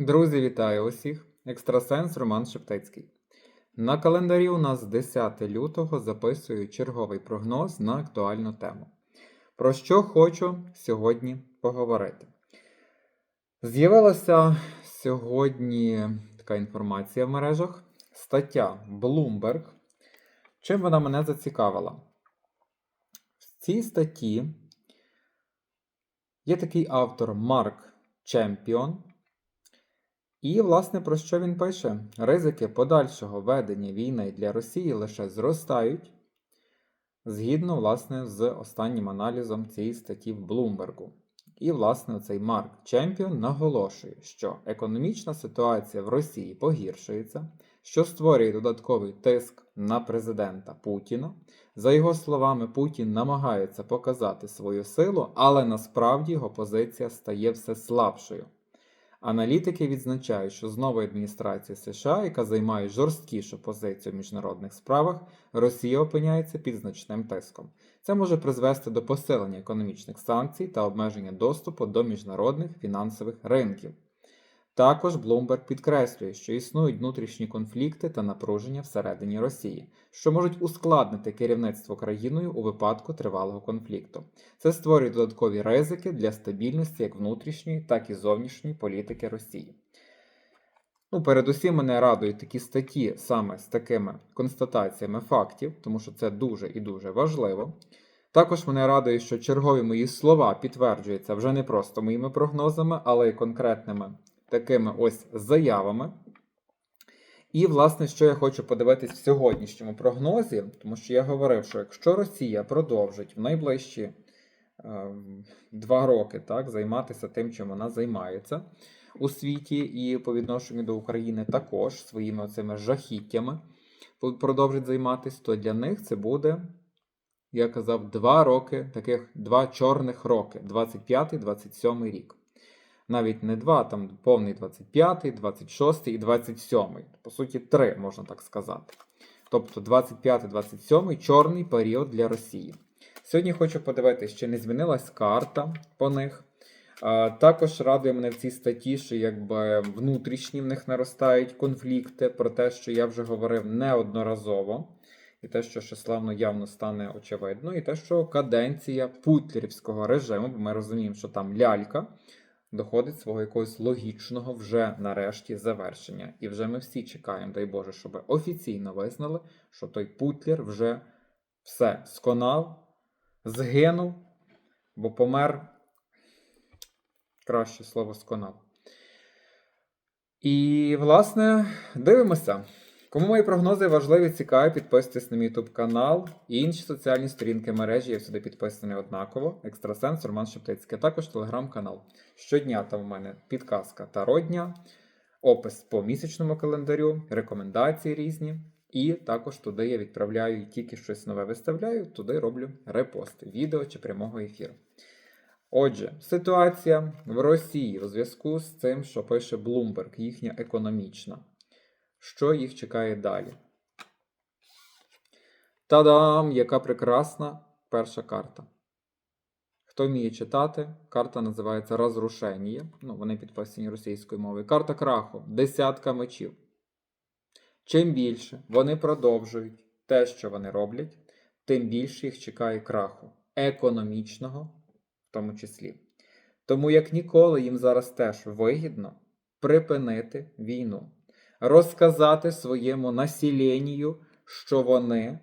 Друзі, вітаю усіх! Екстрасенс Роман Шептицький. На календарі у нас 10 лютого записую черговий прогноз на актуальну тему. Про що хочу сьогодні поговорити. З'явилася сьогодні така інформація в мережах. Стаття Bloomberg. Чим вона мене зацікавила? В цій статті є такий автор Марк Чемпіон. І, власне, про що він пише? Ризики подальшого ведення війни для Росії лише зростають, згідно, власне, з останнім аналізом цієї статті в Блумбергу. І, власне, цей Марк Чемпіон наголошує, що економічна ситуація в Росії погіршується, що створює додатковий тиск на президента Путіна. За його словами, Путін намагається показати свою силу, але насправді його позиція стає все слабшою. Аналітики відзначають, що з нової адміністрації США, яка займає жорсткішу позицію в міжнародних справах, Росія опиняється під значним тиском. Це може призвести до посилення економічних санкцій та обмеження доступу до міжнародних фінансових ринків. Також Bloomberg підкреслює, що існують внутрішні конфлікти та напруження всередині Росії, що можуть ускладнити керівництво країною у випадку тривалого конфлікту. Це створює додаткові ризики для стабільності як внутрішньої, так і зовнішньої політики Росії. Ну, передусім мене радують такі статті саме з такими констатаціями фактів, тому що це дуже і дуже важливо. Також мене радує, що чергові мої слова підтверджуються вже не просто моїми прогнозами, але й конкретними такими ось заявами. І, власне, що я хочу подивитись в сьогоднішньому прогнозі, тому що я говорив, що якщо Росія продовжить в найближчі е, два роки так, займатися тим, чим вона займається у світі, і по відношенню до України також своїми оцими жахіттями продовжить займатися, то для них це буде, я казав, два роки, таких два чорних роки, 25-27 рік навіть не два, там повний 25, 26 і 27. По суті, три, можна так сказати. Тобто 25-27 чорний період для Росії. Сьогодні хочу подивитися, чи не змінилась карта по них. Також радує мене в цій статті, що якби внутрішні в них наростають конфлікти, про те, що я вже говорив неодноразово. І те, що славно явно стане очевидно, і те, що каденція путлерівського режиму, бо ми розуміємо, що там лялька, доходить свого якогось логічного вже нарешті завершення. І вже ми всі чекаємо, дай Боже, щоб офіційно визнали, що той Путлер вже все сконав, згинув, бо помер. Краще слово сконав. І, власне, дивимося. Кому мої прогнози важливі, цікаві, підписуйтесь на мій YouTube канал і інші соціальні сторінки мережі. Я всюди підписаний однаково. Екстрасенс Роман Шептицький, а також телеграм-канал. Щодня там в мене підказка та родня, опис по місячному календарю, рекомендації різні. І також туди я відправляю і тільки щось нове виставляю, туди роблю репости, відео чи прямого ефіру. Отже, ситуація в Росії у зв'язку з цим, що пише Bloomberg, їхня економічна. Що їх чекає далі? Та-дам! Яка прекрасна перша карта. Хто вміє читати, карта називається Розрушення. Ну, вони підписані російською мовою. Карта краху десятка мечів. Чим більше вони продовжують те, що вони роблять, тим більше їх чекає краху. Економічного, в тому числі. Тому, як ніколи, їм зараз теж вигідно припинити війну розказати своєму населенню, що вони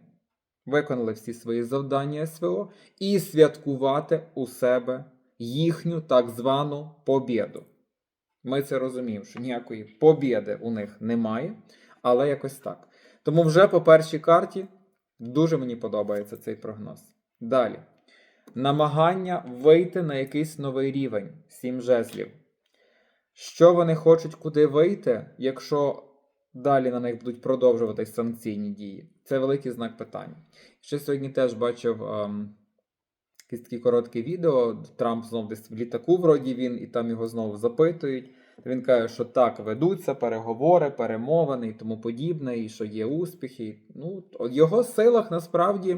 виконали всі свої завдання СВО, і святкувати у себе їхню так звану побіду. Ми це розуміємо, що ніякої побіди у них немає, але якось так. Тому вже по першій карті дуже мені подобається цей прогноз. Далі. Намагання вийти на якийсь новий рівень сім жезлів. Що вони хочуть куди вийти, якщо далі на них будуть продовжуватись санкційні дії? Це великий знак питання. Ще сьогодні теж бачив ем, якесь таке коротке відео. Трамп знову десь в літаку, вроді він, і там його знову запитують. Він каже, що так ведуться переговори, перемовини і тому подібне, і що є успіхи. Ну, в його силах насправді,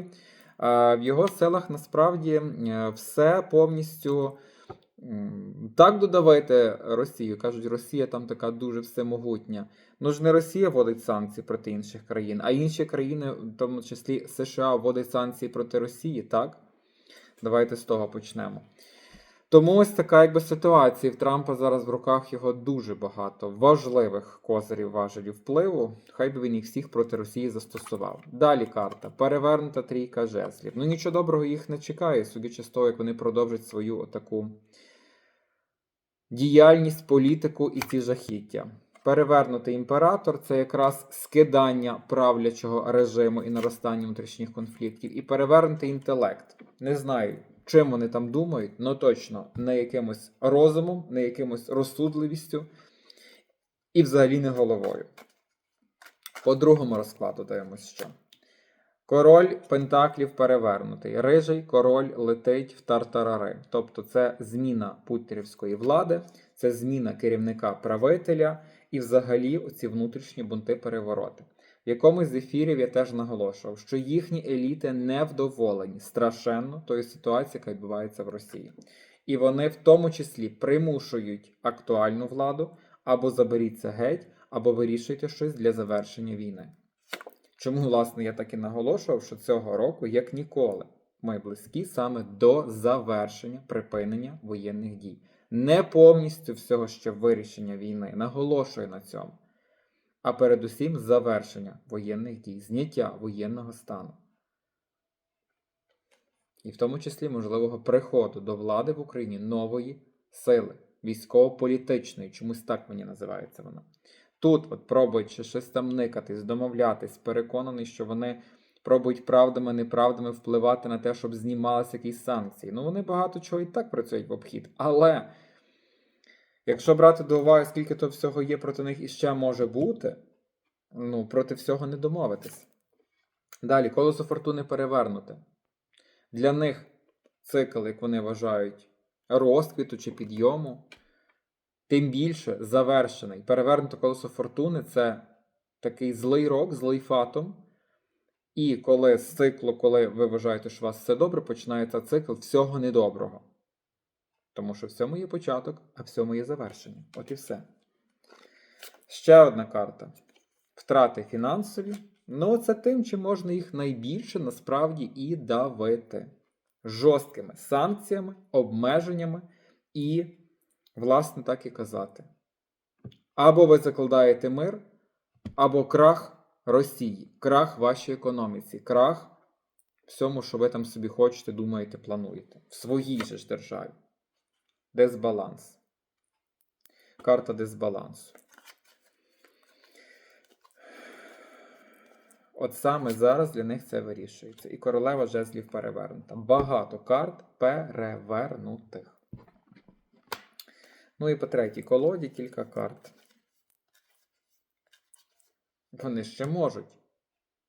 в його силах насправді все повністю так додавайте Росію. Кажуть, Росія там така дуже всемогутня. Ну ж не Росія вводить санкції проти інших країн, а інші країни, в тому числі США, вводять санкції проти Росії, так? Давайте з того почнемо. Тому ось така якби ситуація. В Трампа зараз в руках його дуже багато важливих козирів важелів впливу. Хай би він їх всіх проти Росії застосував. Далі карта. Перевернута трійка жезлів. Ну нічого доброго їх не чекає, судячи з того, як вони продовжать свою таку діяльність, політику і ці жахіття. Перевернутий імператор це якраз скидання правлячого режиму і наростання внутрішніх конфліктів. І перевернутий інтелект. Не знаю, чим вони там думають, але точно не якимось розумом, не якимось розсудливістю і взагалі не головою. По другому розкладу дивимось що. Король Пентаклів перевернутий. Рижий король летить в тартарари. Тобто це зміна путірівської влади, це зміна керівника правителя і взагалі оці внутрішні бунти перевороти. В якомусь з ефірів я теж наголошував, що їхні еліти невдоволені страшенно тою ситуацією, яка відбувається в Росії. І вони в тому числі примушують актуальну владу або заберіться геть, або вирішуйте щось для завершення війни. Чому, власне, я так і наголошував, що цього року, як ніколи, ми близькі саме до завершення припинення воєнних дій. Не повністю всього ще вирішення війни, наголошую на цьому, а передусім завершення воєнних дій, зняття воєнного стану. І в тому числі можливого приходу до влади в Україні нової сили, військово-політичної, чомусь так мені називається вона. Тут, от пробують ще щось там никатись, домовлятись, переконаний, що вони пробують правдами, неправдами впливати на те, щоб знімалися якісь санкції. Ну, вони багато чого і так працюють в обхід. Але якщо брати до уваги, скільки то всього є проти них і ще може бути, ну, проти всього не домовитись. Далі, колесо фортуни перевернуте. Для них цикл, як вони вважають, розквіту чи підйому. Тим більше завершений. Перевернуте колесо фортуни це такий злий рок, злий фатум. І коли з циклу, коли ви вважаєте, що у вас все добре, починається цикл всього недоброго. Тому що в цьому є початок, а в цьому є завершення. От і все. Ще одна карта. Втрати фінансові. Ну, це тим, чим можна їх найбільше насправді і давити. Жорсткими санкціями, обмеженнями і власне, так і казати. Або ви закладаєте мир, або крах Росії, крах вашій економіці, крах всьому, що ви там собі хочете, думаєте, плануєте. В своїй же ж державі. Дисбаланс. Карта дисбалансу. От саме зараз для них це вирішується. І королева жезлів перевернута. Багато карт перевернутих. Ну і по третій колоді кілька карт. Вони ще можуть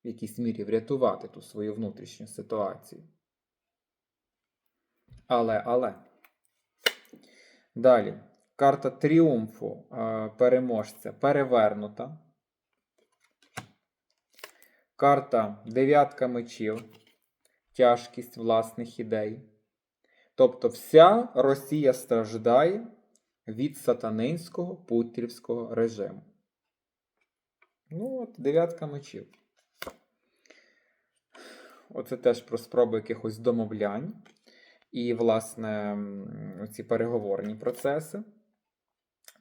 в якійсь мірі врятувати ту свою внутрішню ситуацію. Але, але. Далі. Карта тріумфу е, переможця перевернута. Карта дев'ятка мечів. Тяжкість власних ідей. Тобто вся Росія страждає від сатанинського путрівського режиму. Ну, от, дев'ятка мечів. Оце теж про спроби якихось домовлянь. І, власне, ці переговорні процеси.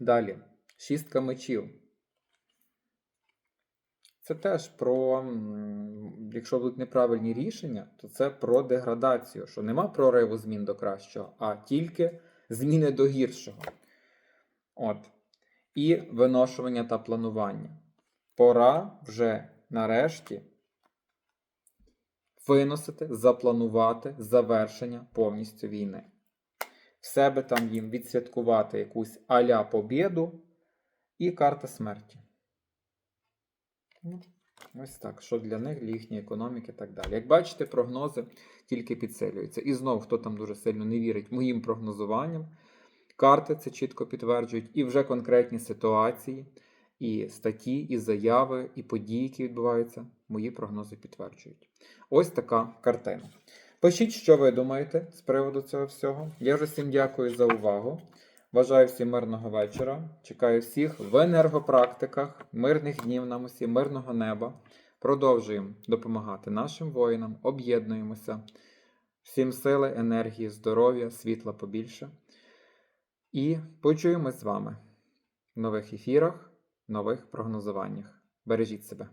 Далі, шістка мечів. Це теж про, якщо будуть неправильні рішення, то це про деградацію, що нема прориву змін до кращого, а тільки зміни до гіршого. От. І виношування та планування. Пора вже нарешті виносити, запланувати завершення повністю війни. В себе там їм відсвяткувати якусь аля побєду і карта смерті. Ось так, що для них, для їхньої економіки і так далі. Як бачите, прогнози тільки підсилюються. І знову, хто там дуже сильно не вірить моїм прогнозуванням, карти це чітко підтверджують, і вже конкретні ситуації, і статті, і заяви, і події, які відбуваються, мої прогнози підтверджують. Ось така картина. Пишіть, що ви думаєте з приводу цього всього. Я вже всім дякую за увагу. Бажаю всім мирного вечора. Чекаю всіх в енергопрактиках, мирних днів нам усім, мирного неба. Продовжуємо допомагати нашим воїнам, об'єднуємося. Всім сили, енергії, здоров'я, світла побільше. І почуємось з вами в нових ефірах, нових прогнозуваннях. Бережіть себе.